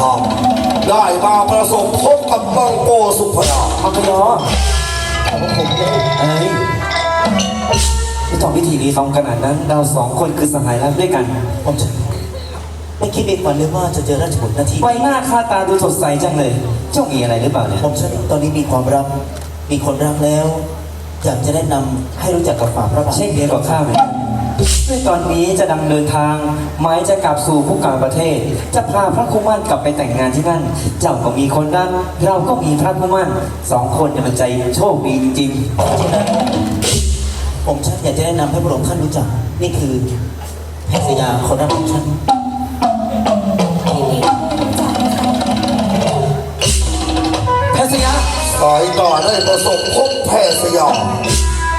ทองได้มาประสบพบกับมังโกสุพนามังคยอเอ้ยไม่ต้องพิธีรีตองขนาดนั้น เราสองคนคือสหายรักด้วยกัน ผมจะไม่คิดไม่ฝันเลยว่าจะเจอราชบุตรหน้าที่ใบหน้าค่าตาดูสดใสจังเลย เจ้ามีอะไรหรือเปล่าเนี่ยผมฉันตอนนี้มีความรัก มีคนรักแล้วอยากจะแนะนำให้รู้จักกับฝ่าพระบาทเช่นเดียวกับข้าไหม ในตอนนี้จะดำเนินทางไม้จะกลับสู่ผู้การประเทศ จะพาพระคุมันกลับไปแต่งงานที่นั่น เจ้าก็มีคนรักเราก็มีพระคุมันสองคนเนี่ยมันใจโชคดีจริงฉะนั้นผมฉันอยากจะแนะนำให้พระองค์ท่านรู้จัก นี่คือแพทย์สยาคนรักของฉันๆแพทยาสายตาได้ประสบพบแพทย์สยาม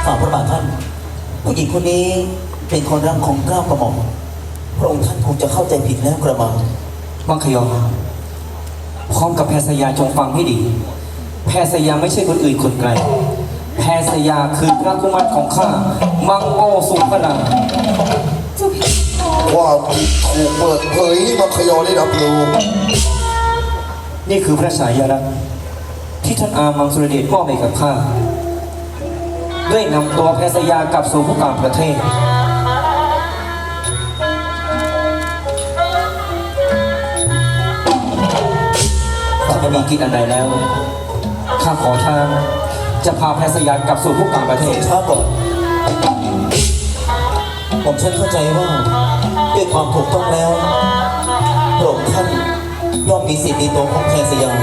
ฝ่าพระบาทท่าน ผู้หญิงคนนี้ เป็นคนรักของเกล้ากระหม่อมพระองค์ท่านคงจะเข้าใจผิดแล้วกระมังมังคยอพร้อมกับแพทยาจงฟังให้ดี แพทยาไม่ใช่คนอื่นคนไกล แพทยาคือพระคุมันของข้า มังโอสุพนังว่าผิดถูกเปิดเผยให้มังคยอได้รับรู้นี่คือพระฉายาลักษณ์ที่ท่านอามังสุรเดชมอบให้กับข้าด้วยนำตัวแพทยากลับสู่ผู้การประเทศ ถ้าไม่มีกินอันใดแล้ว ข้าขอทางจะพาแพทยากลับสู่ผู้การประเทศช้าก่อนผมฉันเข้าใจว่าด้วยความถูกต้องแล้วพระองค์ท่านย่อมมีสิทธิ์ในตัวของแพทย์สยาม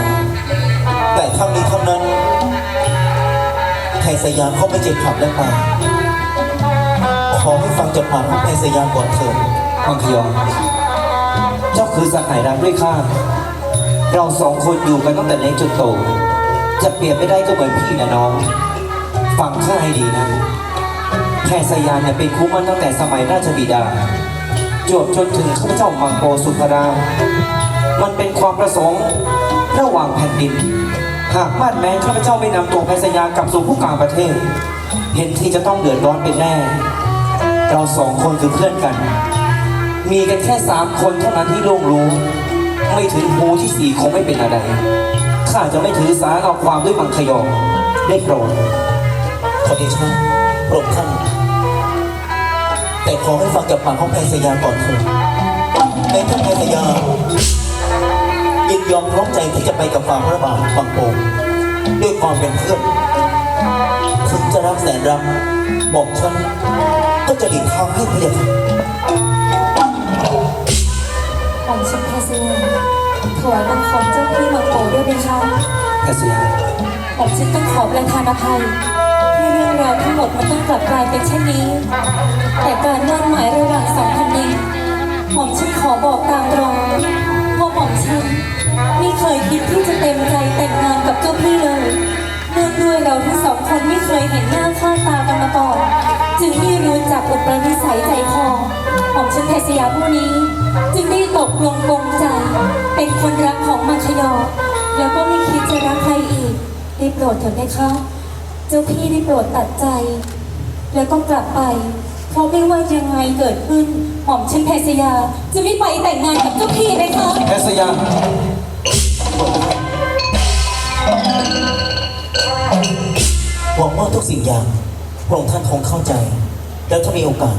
แต่ทั้งนี้ทั้งนั้นแพทย์สยามเขาไม่เจ็บขับและตายขอให้ฟังจากปากของแพทย์สยามก่อนเถิดมังคยองเจ้าคือสหายรักด้วยข้า เราสองคนอยู่กันตั้งแต่เล็กจนโต จะเปรียบไม่ได้ก็เหมือนพี่และน้อง ฟังข้าให้ดีนะ แพทย์สยามเนี่ยเป็นคู่มั่นตั้งแต่สมัยราชบิดา จวบจนถึงข้าพเจ้ามังโกสุภรามันเป็นความประสงค์ระหว่างแผ่นดิน หากมาดแม้ข้าพเจ้าไม่นำตัวแพทย์สยามกลับสู่ผู้กลางประเทศ เห็นที่จะต้องเดือดร้อนเป็นแน่ เราสองคนคือเพื่อนกัน มีกันแค่สามคนเท่านั้นที่โล่งรู้ ไม่ถึงหูที่สี่คงไม่เป็นอะไร ข้าจะไม่ถือสาเอาความด้วยมังคยองได้โปรดขอเดชะพระองค์ท่านแต่ขอให้ฟังจากปากของแพทย์สยามก่อนเถิดแม้ท่านแพทย์สยามยินยอมพร้อมใจที่จะไปกับฝ่าพระบาทบางโปงด้วยความเป็นเพื่อนถึงจะรักแสนรักบอกฉันก็จะหลีกทางให้พระเดชของฉันแค่เสื้อถ วายบังคมเจ้าพี่มังโกด้วยไหมคะแพทย์สยามผมฉันต้องขอประทานอภัยที่เรื่องราวทั้งหมดมันต้องกลับกลายเป็นเช่นนี้ แต่การมั่นหมายระหว่างสองแผ่นดินหม่อมฉันขอบอกตามตรง ไม่รู้จักอุปนิสัยใจคอของฉันเทสยาผู้นี้ จึงได้ตกลงปงใจเป็นคนรักของมังคยอ แล้วก็ไม่คิดจะรักใครอีกได้โปรดเถิดนะคะเจ้าพี่ได้โปรดตัดใจ แล้วก็กลับไป เพราะไม่ว่ายังไงเกิดขึ้นหม่อมฉันแพทยา จะไม่ไปแต่งงานกับเจ้าพี่นะคะแพทย์สยาหวังว่าทุกสิ่งอย่างพระองค์ท่านคงเข้าใจ แล้วถ้ามีโอกาส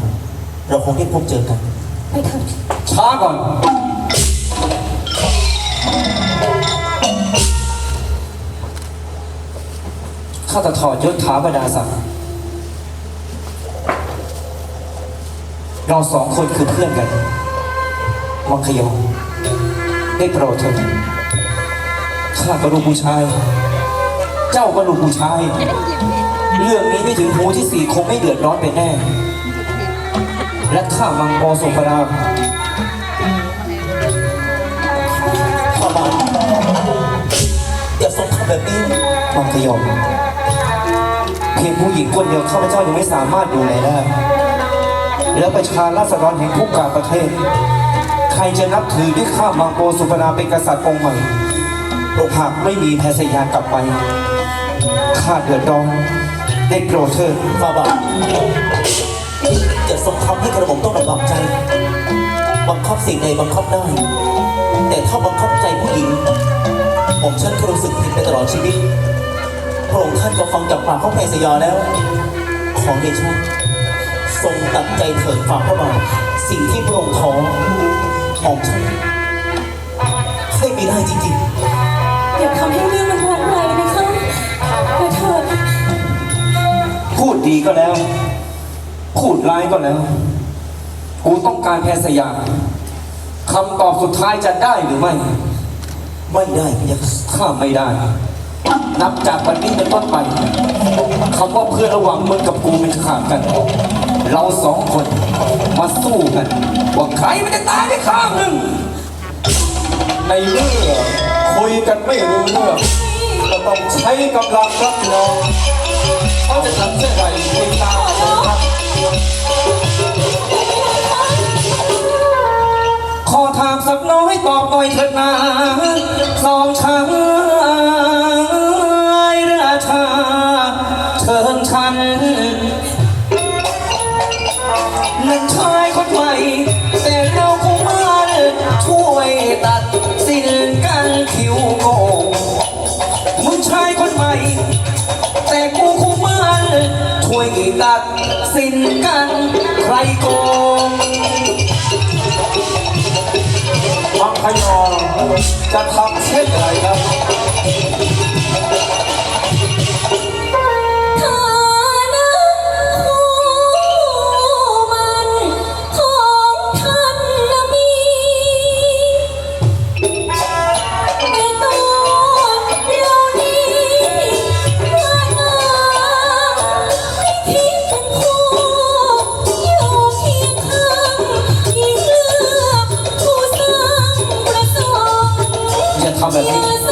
เราคงได้พบเจอกัน ไปเถิดช้าก่อน ข้าจะถอดยศถาบรรดาศักดิ์เราสองคนคือเพื่อนกันมังคยองได้โปรดเถิดข้าก็ลูกผู้ชาย เจ้าก็ลูกผู้ชาย เรื่องนี้ไม่ถึงหูที่สี่คงไม่เดือดร้อนเป็นแน่ และข้ามังกรสุภราข้าบาทอย่าทรงทำแบบนี้มังคยอมเพียงผู้หญิงคนเดียวข้าพเจ้ายังไม่สามารถดูแลได้ แล้วประชาราษฎรแห่งทุกกาประเทศ ใครจะนับถือด้วยข้ามังโกสุปราเป็นกษัตริย์องค์ใหม่หากไม่มีแพทยากลับไป ข้าเดือดร้อน ได้โปรดเถิดฟาบาทอย่าทรงทำให้กระผมต้องลำบากใจ บังคับสิ่งใดบังคับได้ แต่ถ้าบังคับใจผู้หญิง ผมฉันก็รู้สึกผิดไปตลอดชีวิตพระองค์ท่านก็ฟังจากปากของแพรสยาแล้ว ขอเดชะทรงตัดใจเถิดฝ่าพระบาทสิ่งที่พระองค์ขอของฉันให้ม่ได้จริงอ ดีก็แล้ว พูดร้ายก็แล้ว กูต้องการแพทย์สยามคำตอบสุดท้ายจะได้หรือไม่ ไม่ได้พยะค่ะถ้าไม่ได้ นับจากวันนี้เป็นต้นไปคำว่าเพื่อนระหว่างมึงกับกูมันขาดกัน เราสองคนมาสู้กันว่าใครมันจะตายไปข้างหนึ่งในเมื่อคุยกันไม่รู้เรื่องก็ต้องใช้กำลังรับน้อง เขาจะทำเช่นไรคุยตาครับขอถามสักน้อยตอบหน่อยเถิดนา พยอจะทำเช่นไรครับ อย่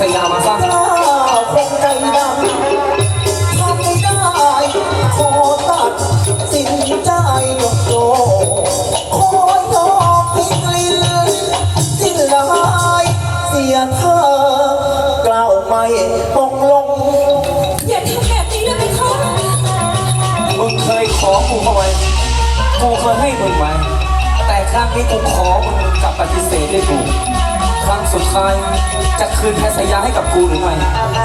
สยามมาซะกล้าคงใจดำทำไม่ได้ขอตัดสินใจยกโยขอยอมพิกลินสิ้นลายเสียเธอกล่าวไม่ตกลง อย่าทำแบบนี้นะพี่เขามึงเคยขอกูเข้าไว้กูเคยให้มึงไว้แต่ครั้งนี้กูขอมึงกลับปฏิเสธด้วยกูครั้ง สุดท้าย จะคืนแพสยาให้กับกูหรือไม่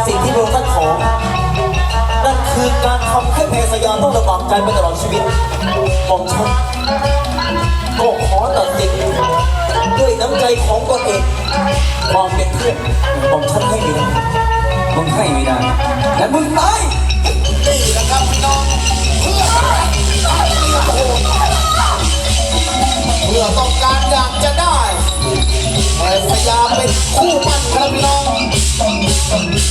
สิ่งที่พระองค์ท่ขอ นั่นคือการทำให้เพสยาต้องระบาดใจไปตลอดชีวิตของฉันก็ขอตัดสินด้วยน้ำใจของตนเองความเป็นเพื่อนของฉันให้ไม่ได้มึงให้ไม่ได้และมึงตายนี่นะครับพี่น้องเพื่อต้องการอยากจะได้ สยามเป็นคู่มันครับพี่น้อง